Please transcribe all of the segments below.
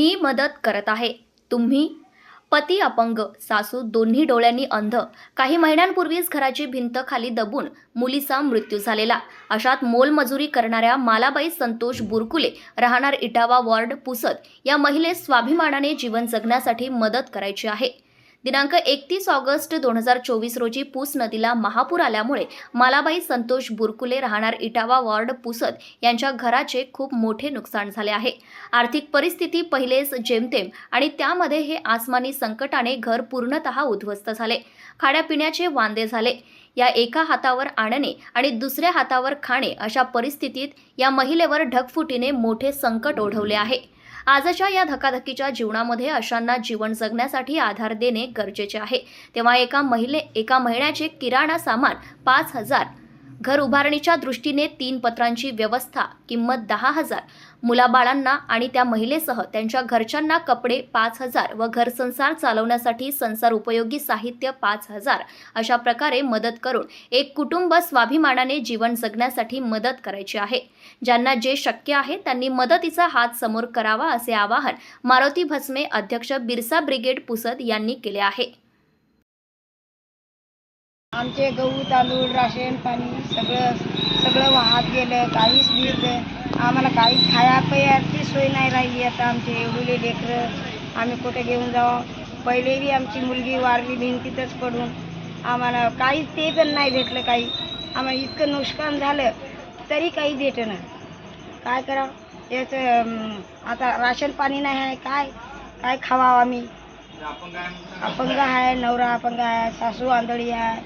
मी मदत करत आहे. तुम्ही पती अपंग सासू दोन्ही डोळ्यांनी अंध. काही महिन्यांपूर्वीच घराची भिंत खाली दबून मुलीचा मृत्यू झालेला. अशात मोलमजुरी करणाऱ्या मालाबाई संतोष बुरकुले राहणार इटावा वॉर्ड पुसत या महिलेस स्वाभिमानाने जीवन जगण्यासाठी मदत करायची आहे. दिनांक एकतीस ऑगस्ट दोन हजार चोवीस रोजी पूस नदीला महापूर आल्यामुळे मालाबाई संतोष बुरकुले राहणार इटावा वॉर्ड पुसद यांच्या घराचे खूप मोठे नुकसान झाले आहे. आर्थिक परिस्थिती पहिलेच जेमतेम आणि त्यामध्ये हे आसमानी संकटाने घर पूर्णतः उद्ध्वस्त झाले. खाण्यापिण्याचे वांदे झाले. या एका हातावर आणणे आणि दुसऱ्या हातावर खाणे अशा परिस्थितीत या महिलेवर ढगफुटीने मोठे संकट ओढवले आहे. आजच्या या धकाधकीच्या जीवनामध्ये अशांना जीवन जगण्यासाठी आधार देणे गरजेचे आहे. तेव्हा एका महिले एका महिन्याचे किराणा सामान पाच हजार घर उभारणीच्या दृष्टीने तीन पत्रांची व्यवस्था किंमत दहा हजार. मुलाबाळांना आणि त्या महिलेसह त्यांच्या घरच्यांना कपडे पाच हजार व घरसंसार चालवण्यासाठी संसार उपयोगी साहित्य पाच हजार अशा प्रकारे मदत करून एक कुटुंब स्वाभिमानाने जीवन जगण्यासाठी मदत करायची आहे. ज्यांना जे शक्य आहे त्यांनी मदतीचा हात समोर करावा असे आवाहन मारुती भस्मे अध्यक्ष बिरसा ब्रिगेड पुसद यांनी केले आहे. आमचे गहू तांदूळ राशन पाणी सगळं सगळं वाहत गेलं काहीच नीट आम्हाला काही खाया पयाची सोय नाही राहिली आता आमचे एवढे लेकरं. आम्ही कुठे घेऊन जावं? पहिले बी आमची मुलगी वारली भिंतीतच पडून. आम्हाला काहीच ते पण नाही भेटलं काही. आम्हाला इतकं नुकसान झालं तरी काही भेटेना. काय करावं? याचं आता राशन पाणी नाही आहे काय? काय खावावं आम्ही? अपंग आहे नवरा अपंग आहे सासू आंधळी आहे.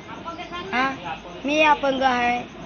हा? मी अपंग आहे.